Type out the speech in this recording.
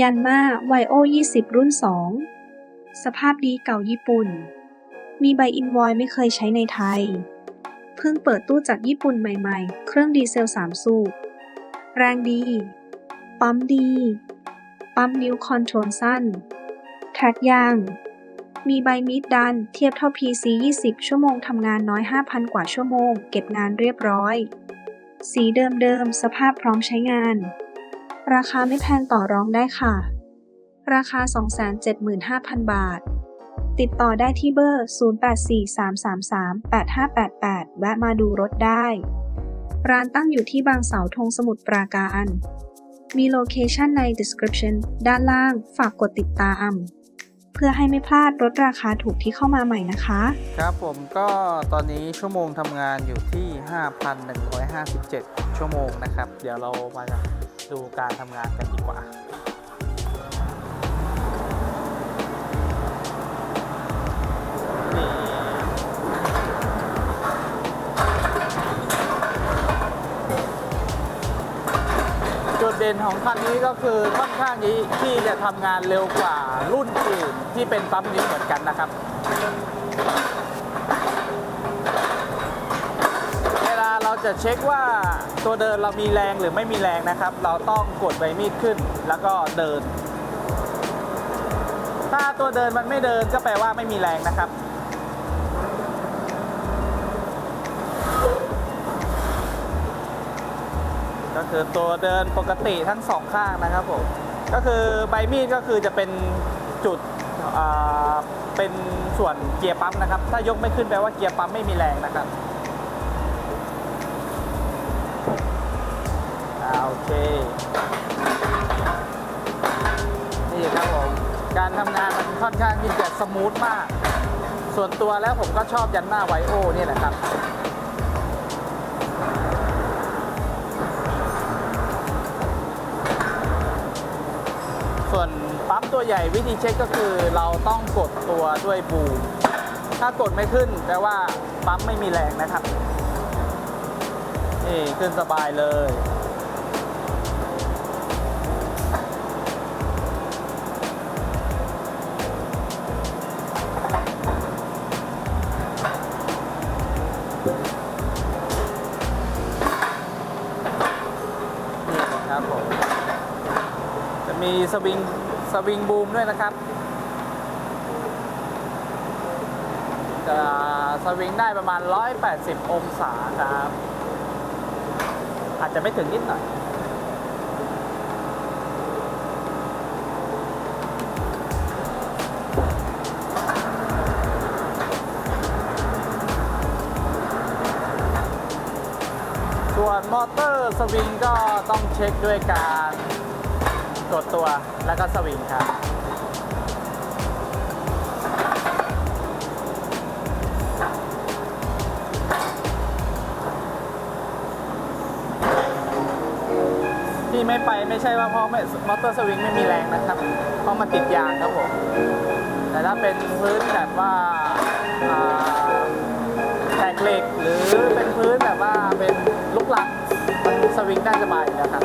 ยันมาไวโอ 20 รุ่น 2 สภาพดีเก่าญี่ปุ่น มีใบอินวอยไม่เคยใช้ในไทย เพิ่งเปิดตู้จากญี่ปุ่นใหม่ๆ เครื่องดีเซล 3 สูบ แรงดี ปั๊มดี ปั๊มนิ้วคอนโทรลสั้น แทร็กยาง มีใบมีดดันเทียบเท่า PC 20 ชั่วโมงทำงานน้อย 5,000 กว่าชั่วโมง เก็บงานเรียบร้อย สีเดิมๆ สภาพพร้อมใช้งาน ราคาไม่แพงต่อรองได้ค่ะ ราคา 275,000 บาท ติดต่อได้ที่เบอร์ 0843338588 แวะมาดูรถได้ ร้านตั้งอยู่ที่บางเสาธงสมุทรปราการ มีโลเคชันใน description ด้านล่าง ฝากกดติดตาม เพื่อให้ไม่พลาดรถราคาถูกที่เข้ามาใหม่นะคะ ครับผมก็ตอนนี้ชั่วโมงทำงานอยู่ที่ 5,157 ชั่วโมงนะครับ เดี๋ยวเรามา ดูการทำงานกันดีกว่าจุดเด่นของคันนี้ก็คือค่อนข้างที่ที่จะทำงานเร็วกว่ารุ่นอื่นที่เป็นปั๊มนี้เหมือนกันนะครับ เวลาเรา จะเช็คว่าตัวเดินเรามีแรงหรือไม่มีแรงนะครับ เราต้องกดใบมีดขึ้น แล้วก็เดิน ถ้าตัวเดินมันไม่เดินก็แปลว่าไม่มีแรงนะครับ ก็คือตัวเดินปกติทั้งสองข้างนะครับผมก็คือใบมีดก็คือจะเป็นจุดเป็นส่วนเกียร์ปั๊มนะครับ ถ้ายกไม่ขึ้นแปลว่าเกียร์ปั๊มไม่มีแรงนะครับ โอเค นี่ครับผม การทำงานมันค่อนข้างที่จะสมูทมาก ส่วนตัวแล้วผมก็ชอบยันหน้าไวโอนี่แหละครับส่วนปั๊มตัวใหญ่วิธีเช็คก็คือเราต้องกดตัวด้วยบูมถ้ากดไม่ขึ้นแปลว่าปั๊มไม่มีแรงนะครับ นี่ขึ้นสบายเลย มีสวิงสวิงบูมด้วยนะครับจะสวิงได้ประมาณ 180 องศาครับ อาจจะไม่ถึงนิดหน่อยส่วนมอเตอร์สวิงก็ต้องเช็คด้วยการ กดตัวแล้วก็สวิงครับ ที่ไม่ไปไม่ใช่ว่าเพราะมอเตอร์สวิงไม่มีแรงนะครับ เพราะมันติดยางครับผม แต่ถ้าเป็นพื้นแบบว่าแตกเหล็กหรือเป็นพื้นแบบว่าเป็นลูกหลังมันสวิงได้สบายนะครับ